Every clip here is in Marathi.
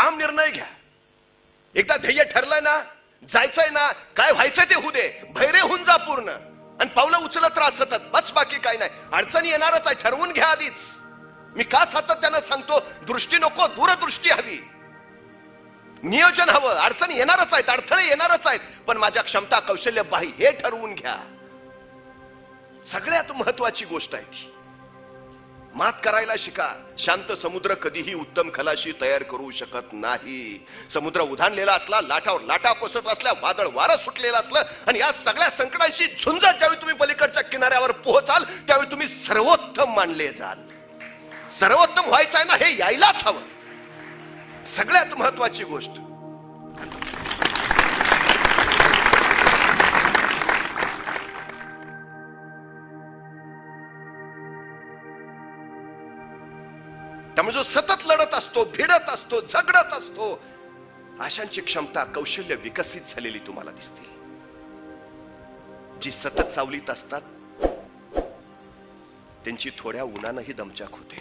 ठाम निर्णय घ्या. एकदा ध्येय ठरलंय ना जायचंय ना काय व्हायचंय ते होऊ दे. भैरे होऊन जा पूर्ण. आणि पावलं उचलत राहा सतत. बस बाकी काय नाही. अडचणी येणारच आहे ठरवून घ्या आधीच. मी का सातत्यानं सांगतो दृष्टी नको दूरदृष्टी हवी. नियोजन हवं. अडचणी येणारच आहेत अडथळे येणारच आहेत. पण माझ्या क्षमता कौशल्य बाही हे ठरवून घ्या. सगळ्यात महत्वाची गोष्ट आहे ती. मात करायला शिका. शांत समुद्र कधीही उत्तम खलाशी तयार करू शकत नाही. समुद्र उधाणलेला असला लाटावर लाटा कोसळत असल्या वादळ वारं सुटलेलं असलं आणि या सगळ्या संकटांशी झुंजत ज्यावेळी तुम्ही पलीकडच्या किनाऱ्यावर पोहोचाल त्यावेळी तुम्ही सर्वोत्तम मानले जाल. सर्वोत्तम व्हायचं आहे ना हे यायलाच हवं. सगळ्यात महत्वाची गोष्ट. त्यामुळे जो सतत लढत असतो भिडत असतो झगडत असतो अशांची क्षमता कौशल्य विकसित झालेली तुम्हाला दिसतील. जी सतत सावलीत असतात त्यांची थोड्या उन्हानंही दमचाक होते.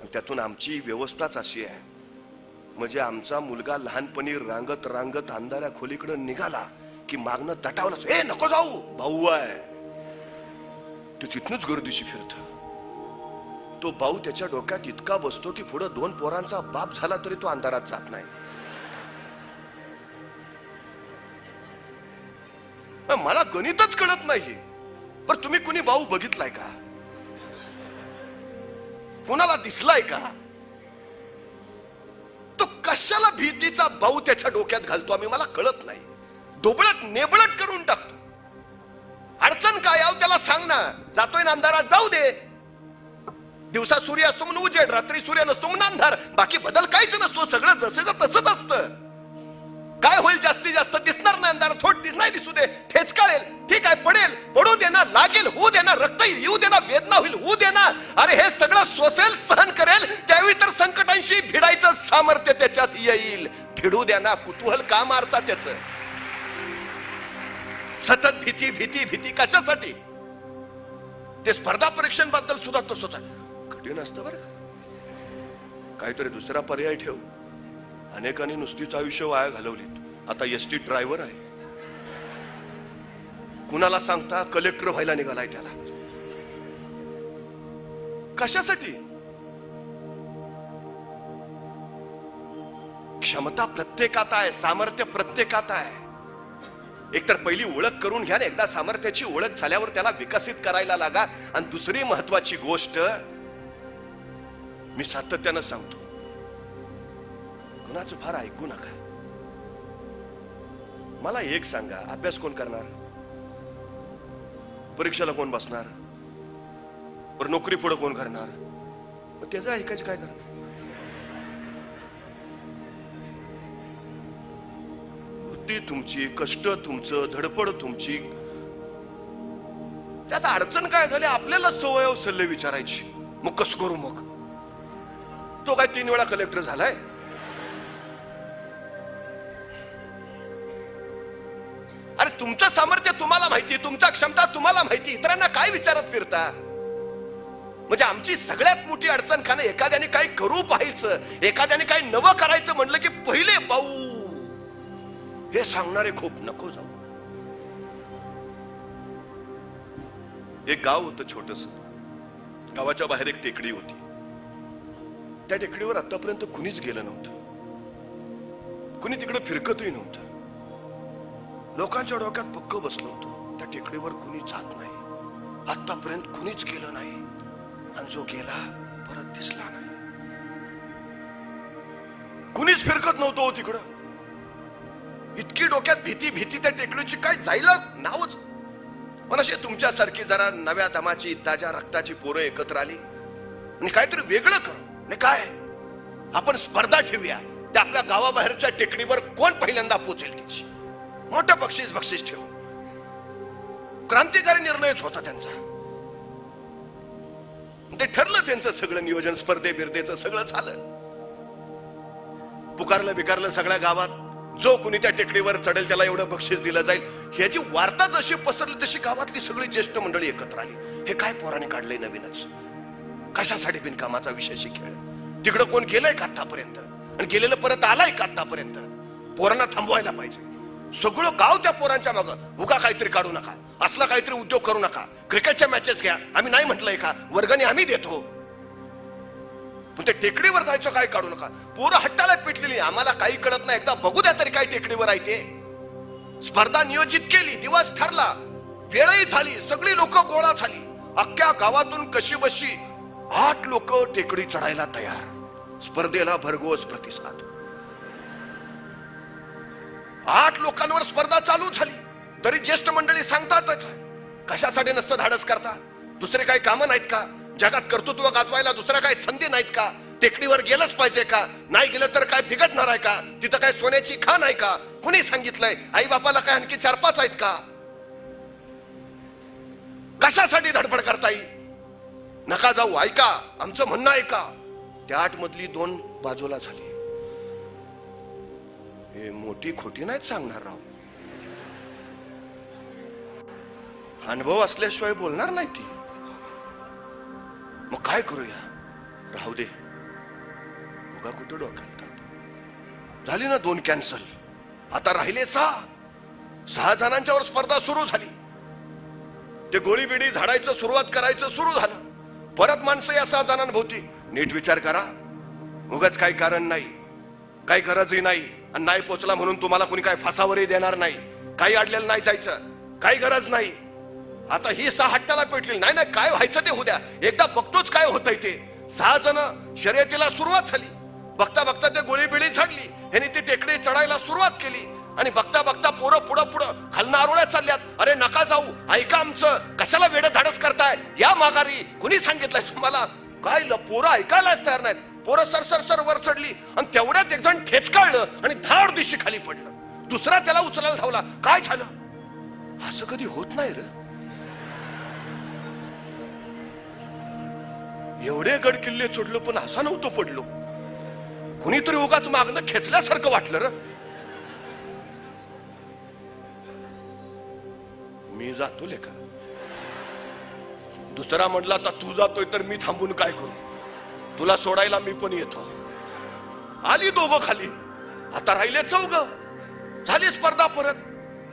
आणि त्यातून आमची व्यवस्थाच अशी आहे. म्हणजे आमचा मुलगा लहानपणी रांगत रांगत अंधाऱ्या खोलीकडे निघाला की मागणं दटावलंच ए नको जाऊ भाऊ आहे. तू तिथनच गर्दीशी फिरतं. तो भाऊ त्याच्या डोक्यात इतका बसतो की पुढे दोन पोरांचा बाप झाला तरी तो अंधारात जात नाही. मला गणितच कळत नाही पण तुम्ही कुणी भाऊ बघितलाय का? कुणाला दिसलाय का? तो कशाला भीतीचा भाऊ त्याच्या डोक्यात घालतो आम्ही मला कळत नाही. दोबळट नेबळट करून टाकतो. अडचण काय आव त्याला सांग ना. जातोय ना अंधारात जाऊ दे. दिवसा सूर्य असतो म्हणून उजेड रात्री सूर्य नसतो म्हणून अंधार. बाकी बदल काहीच नसतो सगळं जसेच तसंच असतं. काय होईल जास्तीत जास्त दिसणार नाही अंधार थोड दिस नाही दिसू दे ठेच काढेल ठीक आहे पडेल. पडू दे ना लागेल होऊ देणार रक्त येईल, येऊ देणार वेदना होईल होऊ देणार अरे हे सगळं सोसेल सहन करेल त्यावेळी तर संकटांशी भिडायचं सामर्थ्य त्याच्यात येईल. भिडू द्या ना कुतूहल का मारता त्याच? सतत भीती भीती भीती कशासाठी? ते स्पर्धा परीक्षांबद्दल सुद्धा तसंच आहे. कठीण असतं बरं काहीतरी दुसरा पर्याय ठेव. अनेकांनी नुसतीच आयुष्य वाया घालवलीत. आता एस टी ड्रायव्हर आहे. कुणाला सांगता कलेक्टर व्हायला निघालाय त्याला? कशासाठी? क्षमता प्रत्येकात आहे सामर्थ्य प्रत्येकात आहे. एकतर पहिली ओळख करून घ्या ना एकदा सामर्थ्याची ओळख झाल्यावर त्याला विकसित करायला लागा. आणि दुसरी महत्वाची गोष्ट मी सातत्यानं सांगतो. कुणाचं फार ऐकू नका. मला एक सांगा अभ्यास कोण करणार? परीक्षेला कोण बसणार? बरं नोकरी पुढे कोण करणार? मग त्याचं ऐकायचं काय करणार? बुद्धी तुमची कष्ट तुमचं धडपड तुमची. त्यात अडचण काय झाली? आपल्याला सवय हो सल्ले विचारायची. मग कस करू मग? तो काय तीन वेळा कलेक्टर झालाय? अरे तुमचं सामर्थ्य तुम्हाला माहिती तुमचा क्षमता तुम्हाला माहिती इतरांना काय विचारत फिरता? म्हणजे आमची सगळ्यात मोठी अडचण खाणं एखाद्याने काही करू पाहायचं एखाद्याने काही नवं करायचं म्हणलं की पहिले पाऊ हे सांगणारे खूप नको जाऊ. एक गाव होतं छोटस. गावाच्या बाहेर एक टेकडी होती. त्या टेकडीवर आतापर्यंत कुणीच गेलं नव्हतं. कुणी तिकडे फिरकतही नव्हतं. लोकांच्या डोक्यात पक्क बसलो होतो. त्या टेकडीवर कुणी जात नाही. आतापर्यंत कुणीच गेलं नाही. आणि जो गेला परत दिसला नाही. कुणीच फिरकत नव्हतं हो तिकडं. इतकी डोक्यात भीती भीती त्या टेकडीची. काय जायला नावच. पण असे तुमच्यासारखी जरा नव्या दमाची ताज्या रक्ताची पोरं एकत्र आली. आणि काहीतरी वेगळं करू नाही काय? आपण स्पर्धा ठेवूया. त्या आपल्या गावाबाहेरच्या टेकडीवर कोण पहिल्यांदा पोचेल तिची? मोठं बक्षीस बक्षीस ठेवू. क्रांतिकारी निर्णयच होता त्यांचा. ते ठरलं त्यांचं सगळं नियोजन स्पर्धे बिर्धेचं सगळं झालं. पुकारलं बिकारलं सगळ्या गावात. जो कुणी त्या टेकडीवर चढेल त्याला एवढं बक्षीस दिलं जाईल. ह्याची वार्ता जशी पसरली तशी गावातली सगळी ज्येष्ठ मंडळी एकत्र आली. हे काय पोराने काढलंय नवीनच? कशासाठी बिनकामाचा विषयाशी खेळ तिकडं कोण गेलंय का आतापर्यंत? आणि गेलेलं परत आलाय का आतापर्यंत? पोरांना थांबवायला पाहिजे. सगळं गाव त्या पोरांच्या मागं. उगा काहीतरी काढू नका. असला काहीतरी उद्योग करू नका. क्रिकेटच्या मॅचेस घ्या. आम्ही नाही म्हटलंय का वर्गाने आम्ही देतो. पण ते टेकडीवर जायचं काय काढू नका? पोरं हट्टाला पिटलेली. आम्हाला काही कळत नाही. एकदा बघू द्या तरी काय टेकडीवर आहे ते. स्पर्धा नियोजित केली. दिवस ठरला. वेळही झाली. सगळी लोक गोळा झाली. अख्ख्या गावातून कशी बशी आठ लोक टेकडी चढायला तयार. स्पर्धेला भरघोस प्रतिसाद. आठ लोकांवर स्पर्धा चालू झाली. तरी ज्येष्ठ मंडळी सांगतातच कशासाठी नसतं धाडस करता? दुसरे काही कामं नाहीत का? जगात कर्तृत्व गाजवायला दुसऱ्या काही संधी नाहीत का? टेकडीवर गेलंच पाहिजे का? नाही गेलं तर काय बिघडणार आहे का? तिथं काय सोन्याची खाण आहे का? कुणी सांगितलंय? आई बापाला काय आणखी चार पाच आहेत का? कशासाठी धडपड करता येईल नका जाऊ ऐका. आमचं म्हणणं ऐका. त्या आठ मधली दोन बाजूला झाली. हे मोठी खोटी नाहीत सांगणार राव. अनुभव असल्याशिवाय बोलणार नाही ती. मग काय करूया? राहू दे. उगा कुठं डोक्याला झाली ना दोन कॅन्सल. आता राहिले सहा. सहा जणांच्यावर स्पर्धा सुरू झाली. ते गोळी बिडी झाडायचं सुरुवात करायचं सुरू झालं. परत माणसं या सहा जणांभोवती नीट विचार करा. उगाच काही कारण नाही. काही गरजही नाही. आणि नाही पोचला म्हणून तुम्हाला कोणी काय फासावरही देणार नाही. काही अडलेलं नाही जायचं. काही गरज नाही. आता ही सहा हट्टाला पेटली. नाही नाही काय व्हायचं ते उद्या एकदा बघतोच काय होतंय ते. सहा जण शर्यतीला सुरुवात झाली. बघता बघता ते गोळी बिळी झाडली. ह्यांनी ती टेकडी चढायला सुरुवात केली. आणि बघता बघता पोरं पुढं पुढं खालना आरोळ्यात चालल्यात. अरे नका जाऊ. ऐका आमचं. कशाला वेड धाडस करताय? या माघारी कुणी सांगितलंय तुम्हाला? काय पोरं ऐकायलाच तयार नाहीत. पोरं सर सर सर वर चढली आणि तेवढ्यात एक जण ठेचकाळलं आणि धाड दिशी खाली पडलं. दुसरा त्याला उचलायला धावला. काय झालं? असं कधी होत नाही र. एवढे गड किल्ले चढलो पण असा नव्हतो पडलो. कुणीतरी उगाच मागणं खेचल्यासारखं वाटलं र. मी जातो लेखा दुसरा म्हटला आता तू जातोय तर मी थांबून काय करू? तुला सोडायला मी पण येतो. आली दोघं खाली. आता राहिले चौग झाली स्पर्धा परत.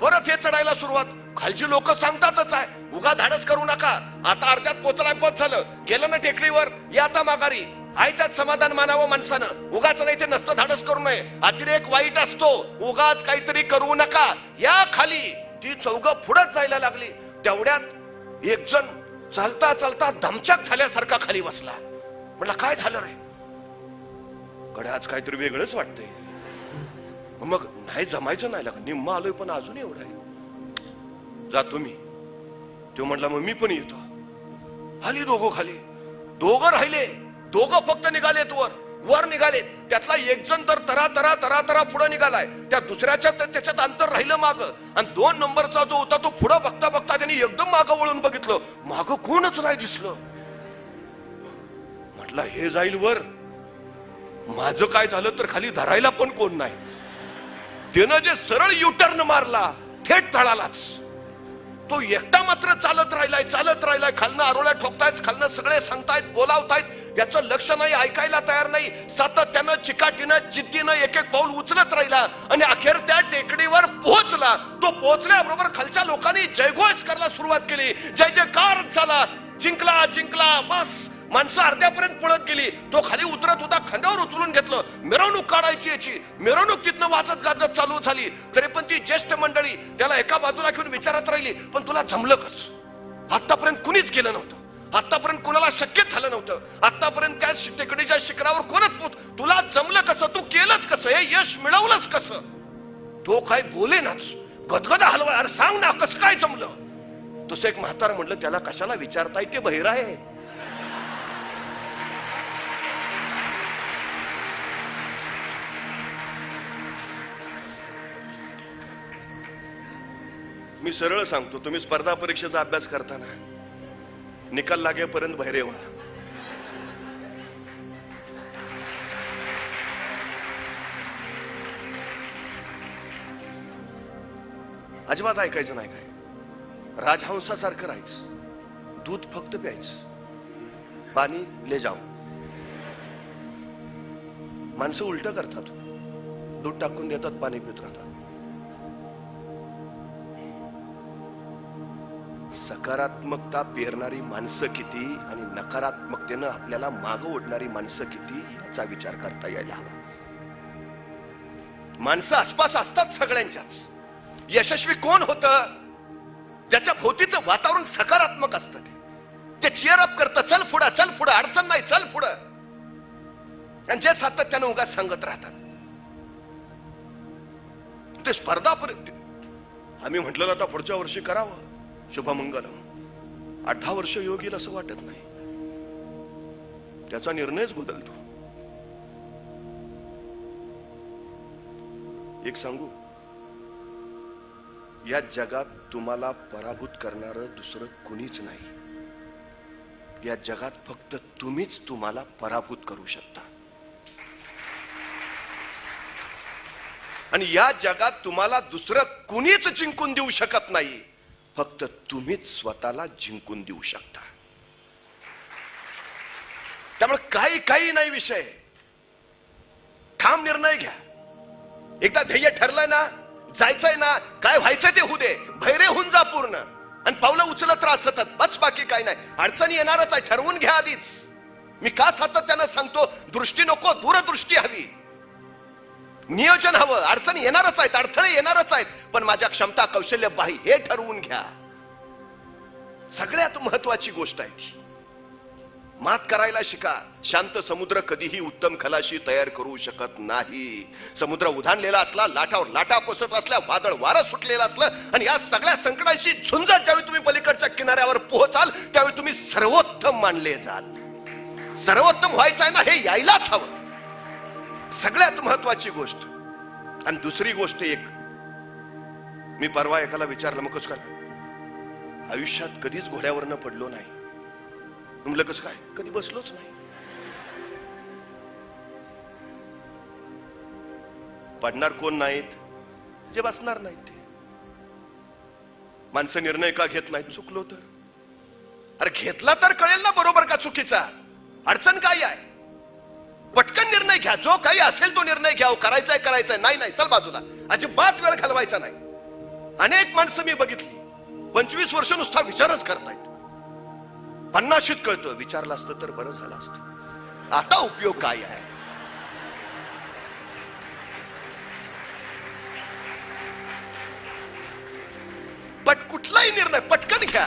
परत हे चढायला सुरुवात. खालची लोक सांगतातच आहे उगा धाडस करू नका. आता अर्ध्यात पोचलाय पत झालं. गेलं ना टेकडीवर? या आता माघारी. आहे त्यात समाधान मानावं माणसानं. उगाच नाही ते नसतं धाडस करू नये. अतिरेक वाईट असतो. उगाच काहीतरी करू नका. या खाली. ती चौघ पुढत जायला लागली. तेवढ्यात एक जण चालता चालता धमचाक झाल्यासारखा खाली बसला. म्हटलं काय झालं रे? कडे आज काहीतरी वेगळंच वाटतंय. मग नाही जमायचं नाही लागत. निम्मा आलोय पण अजून एवढं आहे. जातो मी तो म्हटला मग मी पण येतो. आली दोघं खाली. दोघं राहिले. दोघं फक्त निघालेत वर. वर निघालेत. त्यातला एक जण तर तरा तरा तरा तरा पुढे निघालाय. त्या दुसऱ्याच्या त्याच्यात अंतर राहिलं माग. आणि दोन नंबरचा जो होता तो पुढे बघता बघता त्यांनी एकदम माग वळून बघितलं. माग कोणच नाही दिसलं. म्हटलं हे जाईल वर. माझं काय झालं तर खाली धरायला पण कोण नाही. त्यानं जे सरळ युटर्न मारला थेट तळालाच. तो एकटा मात्र चालत राहिलाय चालत राहिलाय. खालनं आरोळ्या ठोकतायत खालनं सगळे सांगतायत बोलावतायत. याचं लक्ष नाही ऐकायला तयार नाही. सातत्यानं चिकाटीनं जिद्दीनं एक एक पाऊल उचलत राहिला आणि अखेर त्या टेकडीवर पोहोचला. तो पोहोचल्याबरोबर खालच्या लोकांनी जयघोष करायला सुरुवात केली. जय जयकार झाला. जिंकला जिंकला बस. माणसं अर्ध्यापर्यंत पळत गेली. तो खाली उतरत होता खांद्यावर उचलून घेतलं. मिरवणूक काढायची याची. मिरवणूक तिथनं वाचत गाजत चालू झाली. तरी पण ती ज्येष्ठ मंडळी त्याला एका बाजूला घेऊन विचारत राहिली पण तुला जमलं कस? आतापर्यंत कुणीच केलं नव्हतं. आतापर्यंत कुणाला शक्यच झालं नव्हतं. आतापर्यंत त्या शि- टेकडीच्या शिखरावर कोणच पोच तुला जमलं कसं? तू केलंच कसं? हे यश मिळवलंच कसं? तो काय बोलेनाच. गदगदा हलवाय अरे सांग ना कसं काय जमलं? तसं एक म्हातार म्हणलं त्याला कशाला विचारताय? ते बहिरा आहे. मी सरळ सांगतो तुम्ही स्पर्धा परीक्षेचा अभ्यास करताना निकाल लागेपर्यंत बहिरे व्हा अजिबात ऐकायचं नाही काय? राजहंसासारखं राहायचं. दूध फक्त प्यायचं. पाणी ले जाऊ. माणसं उलट करतात. दूध टाकून देतात पाणी पित राहतात. सकारात्मकता पेरणारी माणसं किती आणि नकारात्मकतेनं आपल्याला माग ओढणारी माणसं किती याचा विचार करता यायला हवा. माणसं आसपास असतात सगळ्यांच्याच. यशस्वी कोण होत? ज्याच्या भोवतीचं वातावरण सकारात्मक असतं ते. ते चिअर अप करतं चल फुडा चल पुढं अडचण नाही चल पुढं आणि जे सातत्यानं उगाच सांगत राहतात. ते स्पर्धा आम्ही म्हटलं आता पुढच्या वर्षी करावं. शुभमंगलम. आठ दहा वर्ष योग येईल असं वाटत नाही. त्याचा निर्णयच बदलतो. एक सांगू? या जगात तुम्हाला पराभूत करणार दुसरं कुणीच नाही. या जगात फक्त तुम्हीच तुम्हाला पराभूत करू शकता. आणि या जगात तुम्हाला दुसरं कुणीच जिंकून देऊ शकत नाही. फक्त तुम्हीच स्वतःला जिंकून देऊ शकता. त्यामुळे काही काही नाही विषय. ठाम निर्णय घ्या. एकदा ध्येय ठरलंय ना जायचंय ना काय व्हायचंय ते होऊ दे. भैरे होऊन जा पूर्ण. आणि पावलं उचलत राहा सतत. बस बाकी काय नाही. अडचणी येणारच आहे. ठरवून घ्या आधीच. मी का सातत्यानं सांगतो? दृष्टी नको दूरदृष्टी हवी. नियोजन हवं. अडचणी येणारच आहेत अडथळे येणारच आहेत. पण माझ्या क्षमता कौशल्य बाही हे ठरवून घ्या. सगळ्यात महत्वाची गोष्ट आहे ती. मात करायला शिका. शांत समुद्र कधीही उत्तम खलाशी तयार करू शकत नाही. समुद्र उधाणलेला असला लाटावर लाटा कोसळत असल्या वादळ वारं सुटलेलं असलं आणि या सगळ्या संकटांशी झुंजत ज्यावेळी तुम्ही पलीकडच्या किनाऱ्यावर पोहोचाल त्यावेळी तुम्ही सर्वोत्तम मानले जाल. सर्वोत्तम व्हायचं आहे ना हे यायलाच हवं. सगळ्यात महत्वाची गोष्ट. आणि दुसरी गोष्ट एक. मी परवा एकाला विचारलं मग कसं काय आयुष्यात कधीच घोड्यावरनं पडलो नाही. म्हणलं कसं काय? कधी बसलोच नाही. पडणार कोण नाहीत? जे बसणार नाहीत ते. माणसं निर्णय का घेत नाहीत? चुकलो तर. अरे घेतला तर कळेल ना बरोबर का चुकीचा? अडचण काय आहे? पटकन निर्णय घ्या. जो काही असेल तो निर्णय घ्या. हो, करायचा करायचाय करायचाय. नाही नाही चल बाजूला. अजिबात वेळ घालवायचा नाही. अनेक माणसं मी बघितली. पंचवीस वर्ष नुसता विचारच करतायत. पन्नाशीत कळतो विचारलं असतं तर बरं झालं असतं. आता उपयोग काय आहे? पट कुठलाही निर्णय पटकन घ्या.